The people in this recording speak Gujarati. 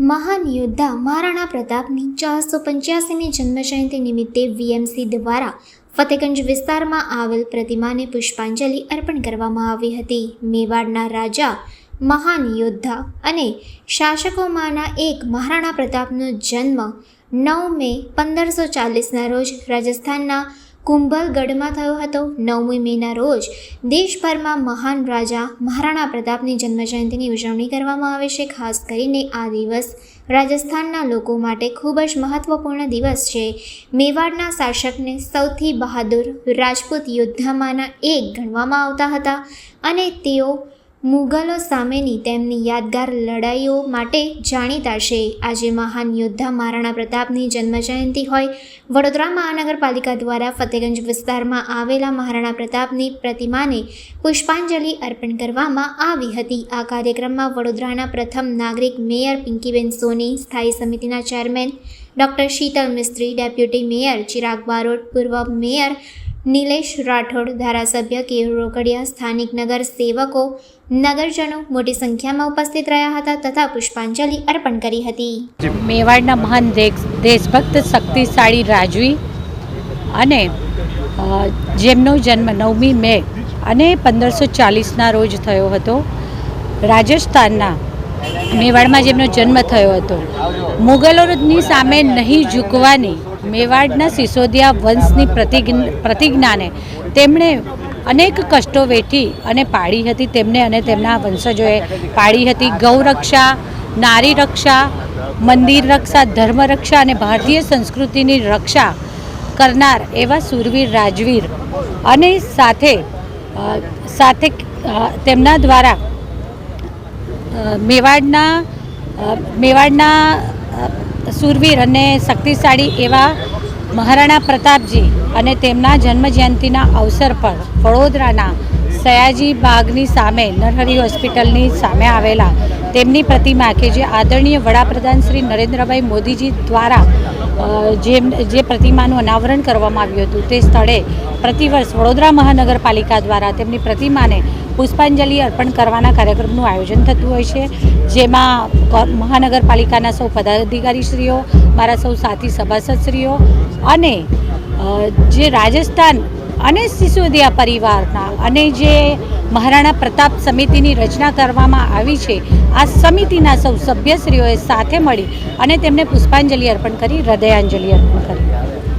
મહાન યોદ્ધા મહારાણા પ્રતાપની ચારસો પંચ્યાસીમી જન્મજયંતિ નિમિત્તે વીએમસી દ્વારા ફતેગંજ વિસ્તારમાં આવેલ પ્રતિમાને પુષ્પાંજલિ અર્પણ કરવામાં આવી હતી. મેવાડના રાજા, મહાન યોદ્ધા અને શાસકોમાંના એક મહારાણા પ્રતાપનો જન્મ નવ મે પંદરસો ચાલીસના રોજ રાજસ્થાનના કુંભલગઢમાં થયો હતો નવમી મેના રોજ. દેશભરમાં મહાન રાજા મહારાણા પ્રતાપની જન્મજયંતિની ઉજવણી કરવામાં આવે છે. ખાસ કરીને આ દિવસ રાજસ્થાનના લોકો માટે ખૂબ જ મહત્વપૂર્ણ દિવસ છે. મેવાડના શાસકને સૌથી બહાદુર રાજપૂત યોદ્ધામાંના એક ગણવામાં આવતા હતા અને તેઓ મુગલો સામેની તેમની યાદગાર લડાઈઓ માટે જાણીતા છે. આજે મહાન યોદ્ધા મહારાણા પ્રતાપની જન્મજયંતિ હોય, વડોદરા મહાનગરપાલિકા દ્વારા ફતેગંજ વિસ્તારમાં આવેલા મહારાણા પ્રતાપની પ્રતિમાને પુષ્પાંજલિ અર્પણ કરવામાં આવી હતી. આ કાર્યક્રમમાં વડોદરાના પ્રથમ નાગરિક મેયર પિંકીબેન સોની, સ્થાયી સમિતિના chairman doctor Sheetal Mistry, deputy mayor Chirag Barot, પૂર્વ મેયર નિલેશ રાઠોડ, ધારાસભ્ય કેયુર રોકડિયા સ્થાનિક નગર સેવકો, નગરજનો મોટી સંખ્યામાં ઉપસ્થિત રહ્યા હતા તથા પુષ્પાંજલિ અર્પણ કરી હતી. મેવાડના મહાન દેશભક્ત શક્તિશાળી રાજવી અને જેમનો જન્મ નવમી મે અને પંદરસો ચાલીસના રોજ થયો હતો, રાજસ્થાનના મેવાડમાં જેમનો જન્મ થયો હતો, મુગલોની સામે નહીં ઝૂકવાની મેવાડના સિસોદિયા વંશની પ્રતિજ્ઞ, પ્રતિજ્ઞાને તેમણે અનેક કષ્ટો વેઠી અને પાડી હતી તેમને અને તેમના વંશજોએ પાડી હતી ગૌરક્ષા નારી રક્ષા મંદિર રક્ષા ધર્મ રક્ષા અને ભારતીય સંસ્કૃતિની રક્ષા કરનાર એવા સુરવીર, રાજવીર અને સાથે સાથે તેમના દ્વારા મેવાડના મેવાડના અ, શૂરવીર અને શક્તિશાળી એવા મહારાણા પ્રતાપજી અને તેમના જન્મજયંતિના અવસર પર વડોદરાના સયાજી બાગની સામે નરહરી હોસ્પિટલની સામે આવેલા તેમની પ્રતિમા કે જે આદરણીય વડાપ્રધાન શ્રી નરેન્દ્રભાઈ મોદીજી દ્વારા જેમ જે પ્રતિમાનું અનાવરણ કરવામાં આવ્યું હતું તે સ્થળે પ્રતિવર્ષ વડોદરા મહાનગરપાલિકા દ્વારા તેમની પ્રતિમાને પુષ્પાંજલિ અર્પણ કરવાના કાર્યક્રમનું આયોજન થતું હોય છે, જેમાં મહાનગરપાલિકાના સૌ પદાધિકારીશ્રીઓ, મારા સૌ સાથી સભાસદશ્રીઓ અને જે રાજસ્થાન અને સિસોદિયા પરિવારના અને જે મહારાણા પ્રતાપ સમિતિની રચના કરવામાં આવી છે, આ સમિતિના સૌ સભ્યશ્રીઓએ સાથે મળી અને તેમને પુષ્પાંજલિ અર્પણ કરી, હૃદયાંજલિ અર્પણ કરી.